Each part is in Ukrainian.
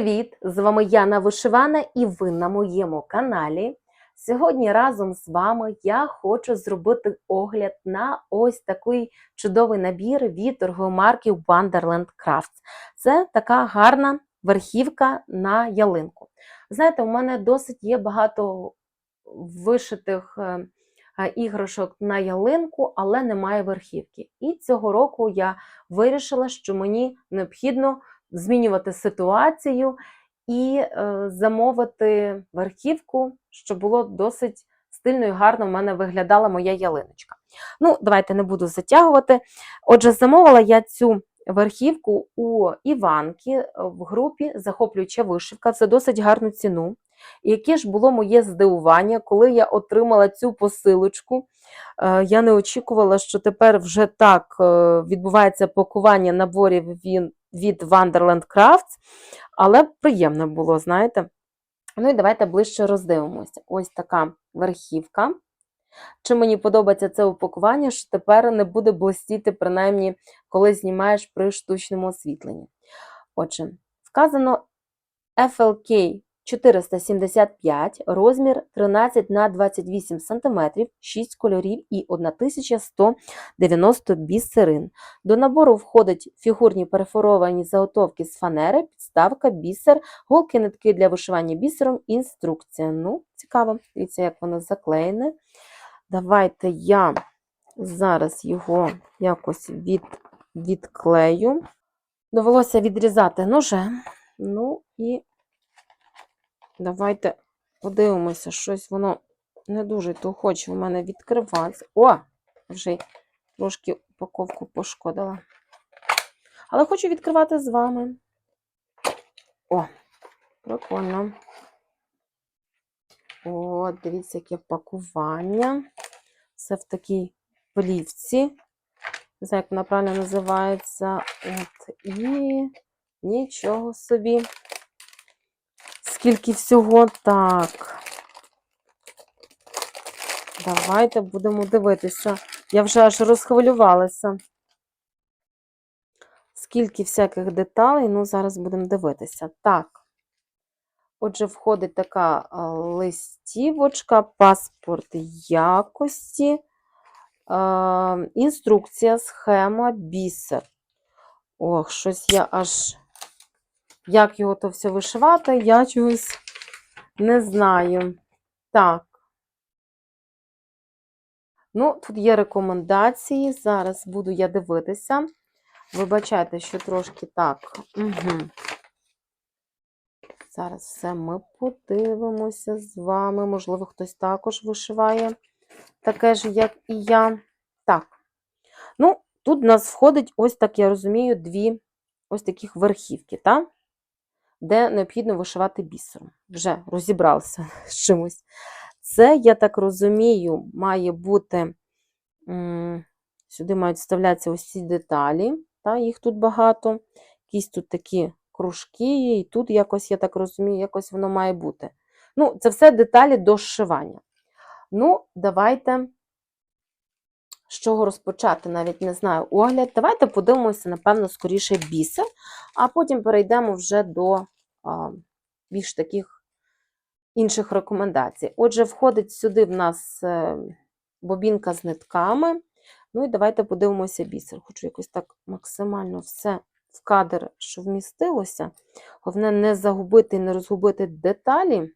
Привіт! З вами Яна Вишивана і ви на моєму каналі. Сьогодні разом з вами я хочу зробити огляд на ось такий чудовий набір від торгової марки Wonderland Crafts. Це така гарна верхівка на ялинку. Знаєте, у мене досить є багато вишитих е, е, іграшок на ялинку, але немає верхівки. І цього року я вирішила, що мені необхідно змінювати ситуацію і е, замовити верхівку, щоб було досить стильно і гарно в мене виглядала моя ялиночка. Ну, давайте не буду затягувати. Отже, замовила я цю верхівку у Іванки е, в групі Захоплююча вишивка за досить гарну ціну. І яке ж було моє здивування, коли я отримала цю посилочку. Е, Я не очікувала, що тепер вже так відбувається пакування наборів він- від Wonderland Crafts, але приємно було, знаєте. Ну і давайте ближче роздивимося. Ось така верхівка. Чи мені подобається це упакування, що тепер не буде блистіти, принаймні, коли знімаєш при штучному освітленні. Отже, вказано FLK 475, розмір 13 на 28 см, 6 кольорів і 1190 бісерин. До набору входять фігурні перефоровані заготовки з фанери, підставка, бісер, голки нитки для вишивання бісером, інструкція. Ну, цікаво, дивіться, як воно заклеєне. Давайте я зараз його якось від, відклею. Довелося відрізати ножем. Ну і давайте подивимося, щось воно не дуже то хоче у мене відкриватися. О! Вже трошки упаковку пошкодила. Але хочу відкривати з вами. О, прикольно. О, дивіться, яке пакування. Це в такій плівці. Не знаю, як вона правильно називається. От, і нічого собі. Скільки всього так. Давайте будемо дивитися. Я вже аж розхвилювалася. Скільки всяких деталей, ну, зараз будемо дивитися. Так. Отже, входить така листівочка, паспорт якості, а, інструкція, схема, бісер. Ох, щось я аж. Як його то все вишивати, я чогось не знаю. Так. Ну, тут є рекомендації. Зараз буду я дивитися. Вибачайте, що трошки так. Угу. Зараз все ми подивимося з вами. Можливо, хтось також вишиває таке ж, як і я. Так. Ну, тут в нас входить, ось так, я розумію, дві ось таких верхівки, так? Де необхідно вишивати бісером. Вже розібралися з чимось. Це, я так розумію, має бути. Сюди мають вставлятися ось ці деталі, та, їх тут багато. Якісь тут такі кружки і тут якось, я так розумію, якось воно має бути. Ну, це все деталі до зшивання. Ну, давайте, з чого розпочати, навіть не знаю, огляд. Давайте подивимося, напевно, скоріше бісер, а потім перейдемо вже до а, більш таких інших рекомендацій. Отже, входить сюди в нас е, бобінка з нитками. Ну і давайте подивимося бісер. Хочу якось так максимально все в кадр, що вмістилося. Головне, не загубити і не розгубити деталі.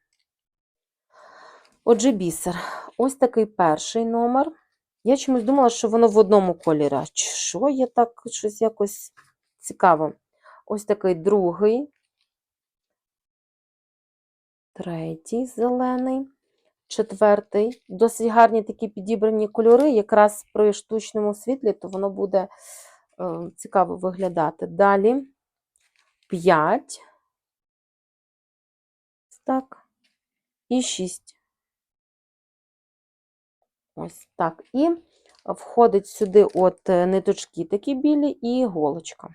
Отже, бісер. Ось такий перший номер. Я чомусь думала, що воно в одному кольорі. Що є так щось якось цікаво? Ось такий другий. Третій зелений. Четвертий. Досить гарні такі підібрані кольори. Якраз при штучному світлі, то воно буде е, цікаво виглядати. Далі 5. Так. І 6. Ось так. І входить сюди от е, ниточки такі білі і іголочка.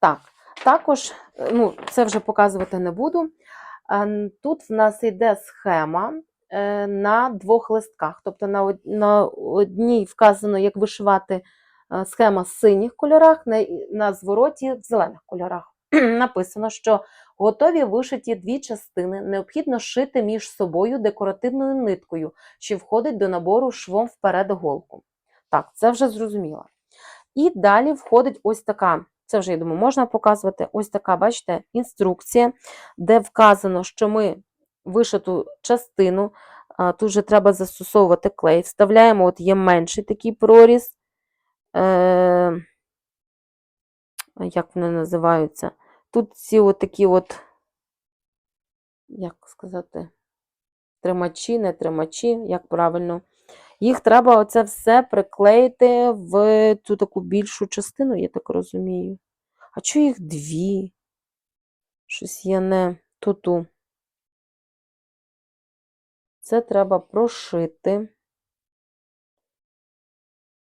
Так, також, е, ну, це вже показувати не буду. Е, Тут в нас йде схема е, на двох листках. Тобто на одній вказано, як вишивати схема в синіх кольорах, на звороті в зелених кольорах. написано, що готові вишиті дві частини необхідно шити між собою декоративною ниткою, що входить до набору швом вперед голку. Так, це вже зрозуміло. І далі входить ось така, це вже, я думаю, можна показувати, ось така, бачите, інструкція, де вказано, що ми вишиту частину, тут же треба застосовувати клей, вставляємо, от є менший такий проріз, е, як вони називаються? Тут ці от такі от, як сказати, тримачі, не тримачі, як правильно. Їх треба оце все приклеїти в цю таку більшу частину, я так розумію. А чого їх дві? Щось я не ту-ту. Це треба прошити.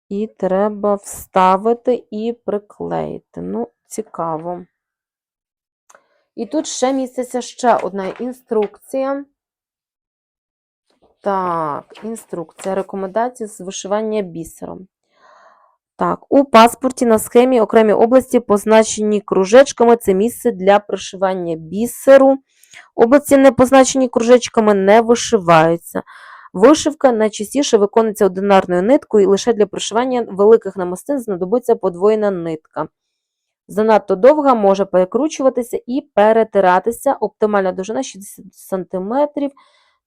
І треба вставити і приклеїти. Ну, цікаво. І тут ще міститься ще одна інструкція. Так, інструкція. Рекомендації з вишивання бісером. Так, у паспорті на схемі окремі області позначені кружечками. Це місце для пришивання бісеру. Області, не позначені кружечками, не вишиваються. Вишивка найчастіше виконується одинарною ниткою, і лише для пришивання великих намистин знадобиться подвоєна нитка. Занадто довга може перекручуватися і перетиратися. Оптимальна довжина 60 см.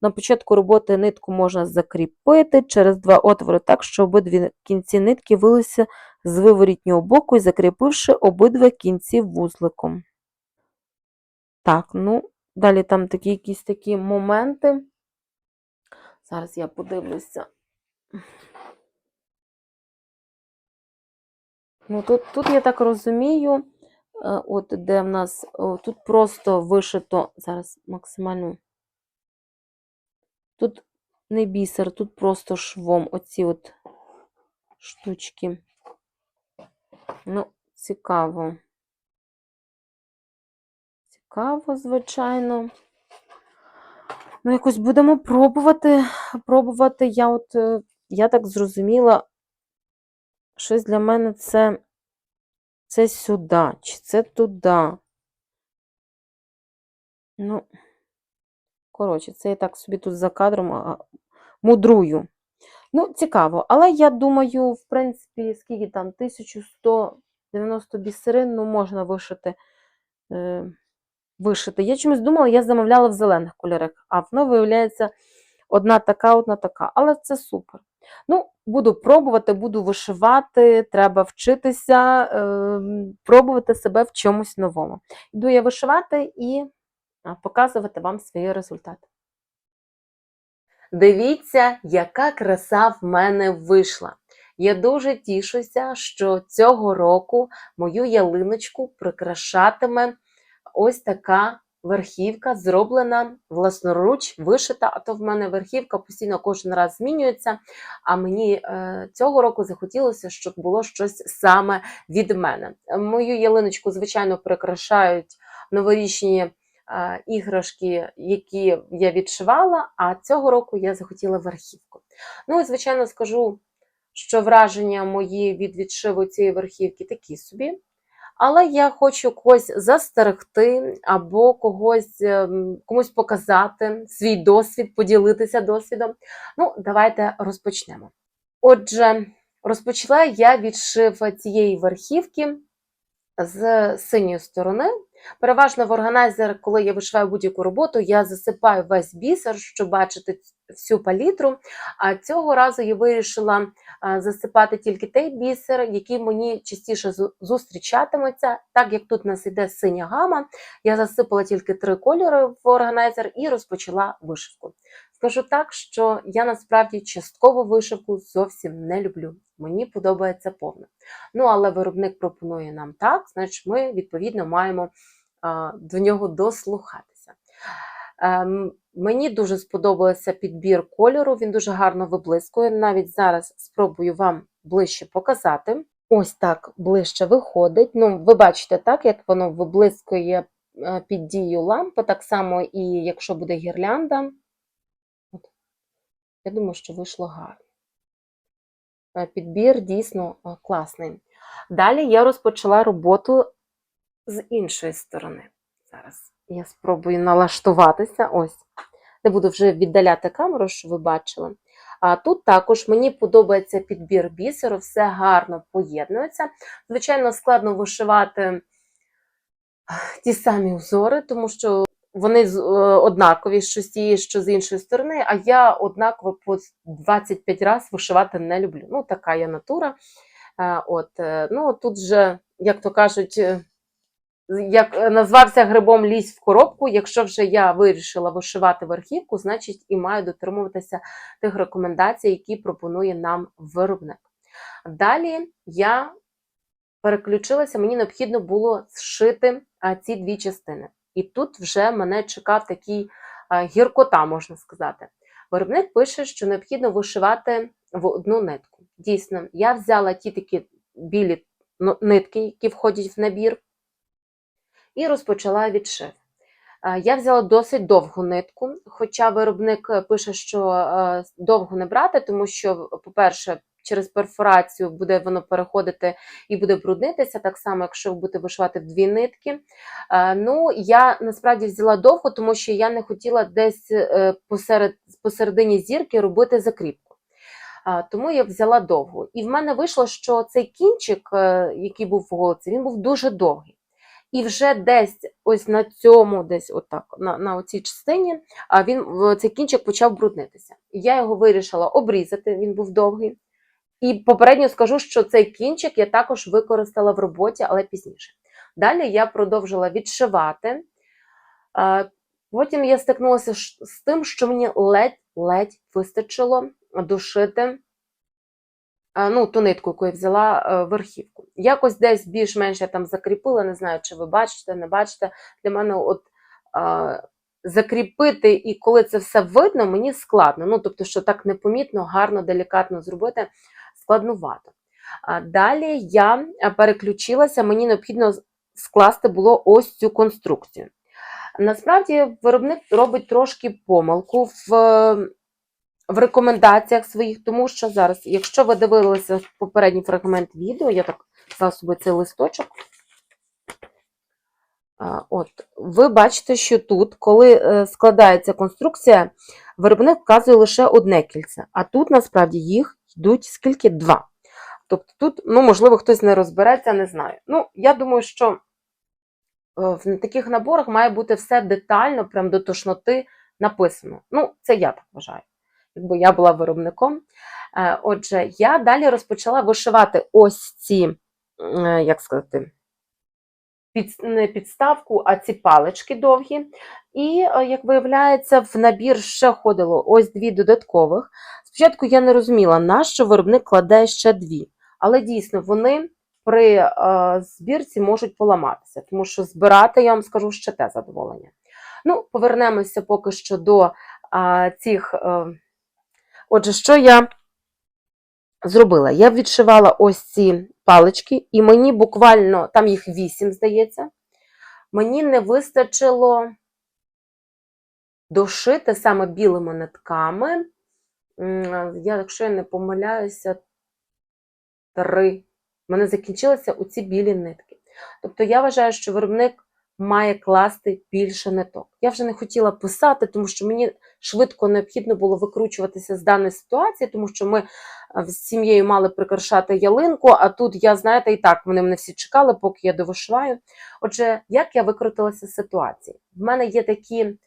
На початку роботи нитку можна закріпити через два отвори так, щоб обидві кінці нитки вилися з виворітнього боку і закріпивши обидва кінці вузликом. Так, ну, далі там такі якісь такі моменти. Зараз я подивлюся. Ну, тут, тут я так розумію, е, от де в нас тут просто вишито, зараз максимально. Тут не бісер, тут просто швом оці от штучки. Ну, цікаво. Цікаво, звичайно. Ну, якось будемо пробувати. Пробувати. Я от, е, я так зрозуміла, щось для мене це, це сюди, чи це туди. Ну, коротше, це я так собі тут за кадром мудрую. Ну, цікаво, але я думаю, в принципі, скільки там 1190 бісерин, ну, можна вишити. Е, вишити. Я чомусь думала, я замовляла в зелених кольорах, а воно виявляється одна така, одна така. Але це супер. Ну, буду пробувати, буду вишивати, треба вчитися, е, пробувати себе в чомусь новому. Йду я вишивати і показувати вам свої результати. Дивіться, яка краса в мене вийшла. Я дуже тішуся, що цього року мою ялиночку прикрашатиме ось така верхівка, зроблена власноруч, вишита. А то в мене верхівка постійно кожен раз змінюється. А мені е, цього року захотілося, щоб було щось саме від мене. Мою ялиночку, звичайно, прикрашають новорічні. е, Іграшки, які я відшивала, а цього року я захотіла верхівку. Ну і, звичайно, скажу, що враження мої від відшиву цієї верхівки такі собі. Але я хочу когось застерегти або когось ем, комусь показати свій досвід, поділитися досвідом. Ну, давайте розпочнемо. Отже, розпочала я відшив цієї верхівки з синьої сторони. Переважно в органайзер, коли я вишиваю будь-яку роботу, я засипаю весь бісер, щоб бачити всю палітру. А цього разу я вирішила засипати тільки той бісер, який мені частіше зустрічатиметься. Так як тут у нас іде синя гама, я засипала тільки три кольори в органайзер і розпочала вишивку. Скажу так, що я насправді частково вишивку зовсім не люблю. Мені подобається повна. Ну, але виробник пропонує нам так, значить, ми відповідно маємо а, до нього дослухатися. Ем, мені дуже сподобався підбір кольору, він дуже гарно виблискує. Навіть зараз спробую вам ближче показати. Ось так ближче виходить. Ну, ви бачите, так, як воно виблискує е, під дією лампи, так само і якщо буде гірлянда. Я думаю, що вийшло гарно. Е, Підбір дійсно е, класний. Далі я розпочала роботу з іншої сторони. Зараз я спробую налаштуватися. Ось. Не буду вже віддаляти камеру, щоб ви бачили. А тут також мені подобається підбір бісеру, все гарно поєднується. Звичайно, складно вишивати ті самі узори, тому що вони е, однакові, що з тієї, що з іншої сторони, а я однаково по 25 разів вишивати не люблю. Ну, така я натура. Е, От, е, ну, тут же, як то кажуть, як назвався грибом лізь в коробку. Якщо вже я вирішила вишивати верхівку, значить і маю дотримуватися тих рекомендацій, які пропонує нам виробник. Далі я переключилася, мені необхідно було зшити ці дві частини. І тут вже мене чекав такий а, гіркота, можна сказати. Виробник пише, що необхідно вишивати в одну нитку. Дійсно, я взяла ті такі білі нитки, які входять в набір, і розпочала відшив. Е, Я взяла досить довгу нитку, хоча виробник е, пише, що е, довго не брати, тому що, по-перше, через перфорацію буде воно переходити і буде бруднитися, так само, якщо будете вишивати в дві нитки. Е, Ну, я насправді взяла довго, тому що я не хотіла десь е, посеред, посередині зірки робити закріпку. А, Тому я взяла довгу. І в мене вийшло, що цей кінчик, е, який був в голці, він був дуже довгий. І вже десь ось на цьому, десь отак, на, на оцій частині, він цей кінчик почав бруднитися. Я його вирішила обрізати, він був довгий. І попередньо скажу, що цей кінчик я також використала в роботі, але пізніше. Далі я продовжила відшивати. Потім я стикнулася з тим, що мені ледь-ледь вистачило дошити ну, ту нитку, яку я взяла е, верхівку. Якось десь більш-менш я там закріпила, не знаю, чи ви бачите, не бачите. Для мене от закріпити, і коли це все видно, мені складно. Ну, тобто, що так непомітно, гарно, делікатно зробити, складнувато. Далі я е, переключилася, мені необхідно скласти було ось цю конструкцію. Насправді, виробник робить трошки помилку в в рекомендаціях своїх, тому що зараз, якщо ви дивилися попередній фрагмент відео, я так взяла з собою цей листочок. От, ви бачите, що тут, коли е, складається конструкція, виробник вказує лише одне кільце, а тут насправді їх йдуть скільки? Два. Тобто тут, ну, можливо, хтось не розбереться, не знаю. Ну, я думаю, що е, в таких наборах має бути все детально, прям до тошноти написано. Ну, це я так вважаю якби я була виробником. Е, Отже, я далі розпочала вишивати ось ці, е, як сказати, під, не підставку, а ці палички довгі. І, як виявляється, в набір ще ходило ось дві додаткових. Спочатку я не розуміла, на що виробник кладе ще дві. Але дійсно вони при е, збірці можуть поламатися, тому що збирати, я вам скажу, ще те задоволення. Ну, повернемося поки що до е, цих. Е, Отже, що я зробила? Я відшивала ось ці палички, і мені буквально, там їх вісім, здається, мені не вистачило дошити саме білими нитками. Я, якщо я не помиляюся, три. У мене закінчилися оці білі нитки. Тобто я вважаю, що виробник має класти більше ниток. Я вже не хотіла писати, тому що мені швидко необхідно було викручуватися з даної ситуації, тому що ми е, з сім'єю мали прикрашати ялинку, а тут я, знаєте, і так вони мене всі чекали, поки я довишиваю. Отже, як я викрутилася з ситуації? В мене є такі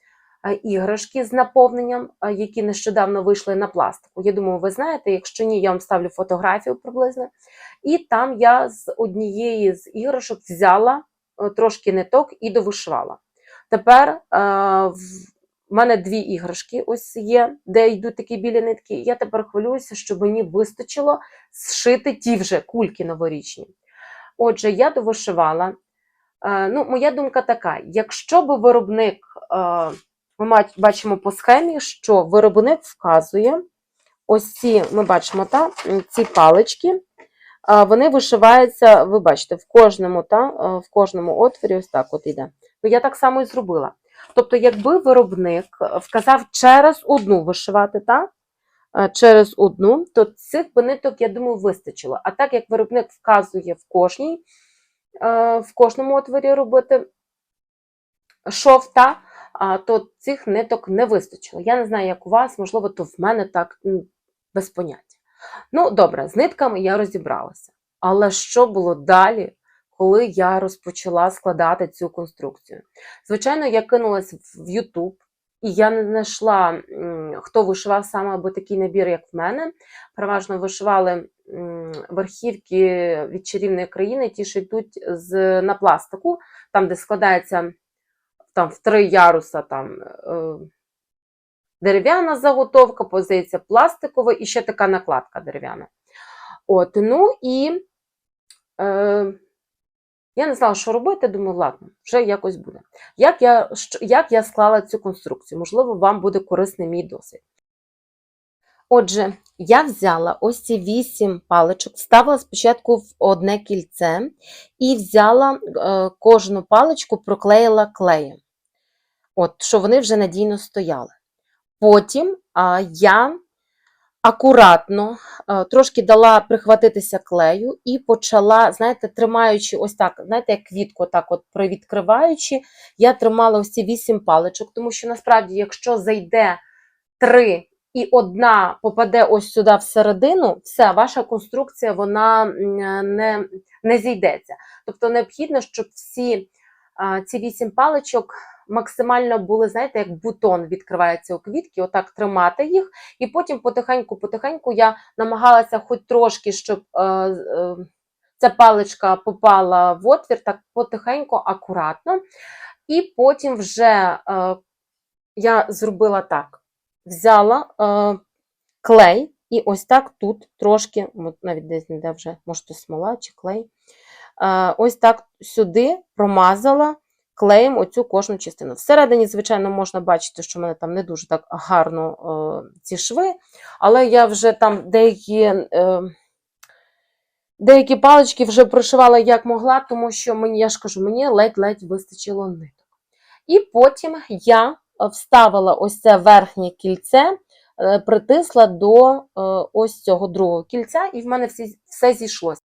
іграшки з наповненням, е, які нещодавно вийшли на пластику. Я думаю, ви знаєте, якщо ні, я вам ставлю фотографію приблизно. І там я з однієї з іграшок взяла е, трошки ниток і довишивала. Тепер е, в мене дві іграшки ось є, де йдуть такі білі нитки. Я тепер хвилююся, щоб мені вистачило зшити ті вже кульки новорічні. Отже, я довишивала. Е, ну, моя думка така: якщо би виробник, е, ми бачимо по схемі, що виробник вказує ось ці, ми бачимо, та, ці палички, вони вишиваються, ви бачите, в кожному, та, в кожному отворі ось так от іде. Ну, я так само і зробила. Тобто, якби виробник вказав через одну вишивати, та, через одну, то цих би ниток, я думаю, вистачило. А так як виробник вказує в кожній, в кожному отворі робити шов, та, то цих ниток не вистачило. Я не знаю, як у вас, можливо, то в мене так без поняття. Ну, добре, з нитками я розібралася. Але що було далі, коли я розпочала складати цю конструкцію? Звичайно, я кинулась в YouTube, і я не знайшла, хто вишивав саме або такий набір, як в мене. Переважно вишивали верхівки від чарівної країни, ті, що йдуть з, на пластику, там, де складається там, в три яруса там, е, дерев'яна заготовка, позиція пластикова і ще така накладка дерев'яна. От, ну і е, я не знала, що робити, думаю, ладно, вже якось буде. Як я, як я склала цю конструкцію? Можливо, вам буде корисний мій досвід. Отже, я взяла ось ці вісім паличок, вставила спочатку в одне кільце і взяла е, кожну паличку, проклеїла клеєм. От, що вони вже надійно стояли. Потім а, я акуратно а, трошки дала прихватитися клею і почала, знаєте, тримаючи ось так, знаєте, як квітку, так от привідкриваючи, я тримала ось ці вісім паличок, тому що насправді, якщо зайде три і одна попаде ось сюди всередину, все, ваша конструкція вона не, не зійдеться. Тобто необхідно, щоб всі ці вісім паличок максимально були, знаєте, як бутон відкривається у квітки, отак тримати їх. І потім потихеньку-потихеньку я намагалася хоч трошки, щоб е, е, ця паличка попала в отвір, так потихеньку, акуратно. І потім вже е, я зробила так: взяла е, клей, і ось так тут трошки, навіть десь не де вже, може, то смола чи клей. Е, ось так сюди промазала клеїм оцю кожну частину. Всередині, звичайно, можна бачити, що в мене там не дуже так гарно е, ці шви, але я вже там деякі е, деякі палички вже прошивала як могла, тому що мені, я ж кажу, мені ледь-ледь вистачило ниток. І потім я вставила ось це верхнє кільце, е, притисла до е, ось цього другого кільця, і в мене всі, все зійшлося.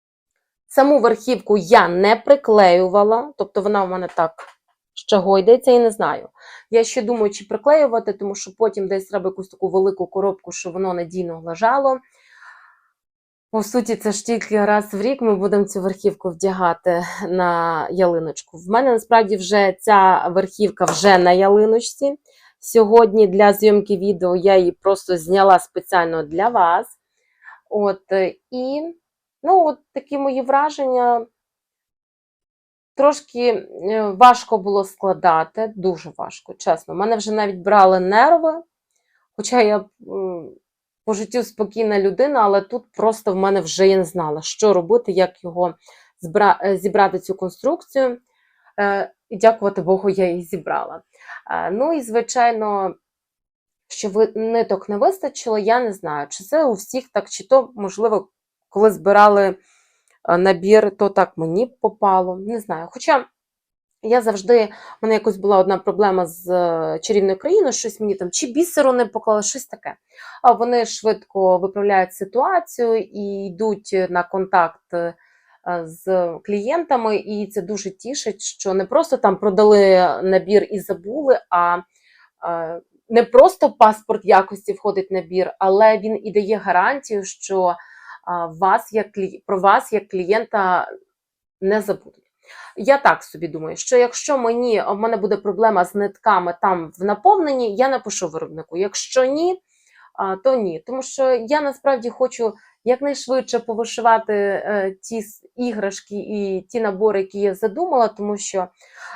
Саму верхівку я не приклеювала, тобто вона в мене так ще гойдається і не знаю. Я ще думаю, чи приклеювати, тому що потім десь треба якусь таку велику коробку, щоб воно надійно лежало. По суті, це ж тільки раз в рік ми будемо цю верхівку вдягати на ялиночку. В мене насправді вже ця верхівка вже на ялиночці. Сьогодні для зйомки відео я її просто зняла спеціально для вас. От, І ну, от такі мої враження. Трошки е, важко було складати, дуже важко, чесно. У мене вже навіть брали нерви, хоча я по життю спокійна людина, але тут просто в мене вже я не знала, що робити, як його е, зібрати цю конструкцію. Е, і дякувати Богу, я її зібрала. Ну і, звичайно, що ви ниток не вистачило, я не знаю, чи це у всіх так, чи то, можливо, коли збирали набір, то так мені попало. Не знаю. Хоча я завжди, в мене якось була одна проблема з е, чарівною країною, щось мені там чи бісеру не поклали, щось таке. А вони швидко виправляють ситуацію і йдуть на контакт. Е, з клієнтами, і це дуже тішить, що не просто там продали набір і забули, а не просто паспорт якості входить в набір, але він і дає гарантію, що вас як про вас як клієнта не забудуть. Я так собі думаю, що якщо мені в мене буде проблема з нитками там в наповненні, я напишу виробнику. Якщо ні, то ні. Тому що я насправді хочу якнайшвидше повишивати е, ті іграшки і ті набори, які я задумала, тому що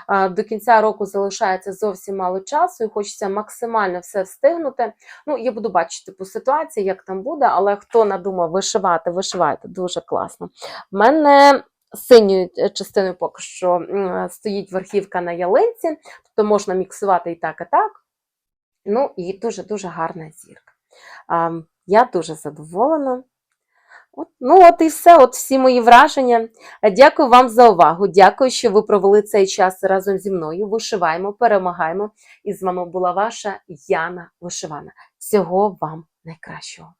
е, до кінця року залишається зовсім мало часу, і хочеться максимально все встигнути. Ну, я буду бачити по ситуації, як там буде, але хто надумав вишивати, вишивайте дуже класно. В мене. Синьою е, частиною поки що стоїть верхівка на ялинці, тобто можна міксувати і так, і так. Ну, і дуже-дуже гарна зірка. Я дуже задоволена. От, Ну, от і все, от всі мої враження. Дякую вам за увагу. Дякую, що ви провели цей час разом зі мною. Вишиваємо, перемагаємо. І з вами була ваша Яна Вишивана. Всього вам найкращого.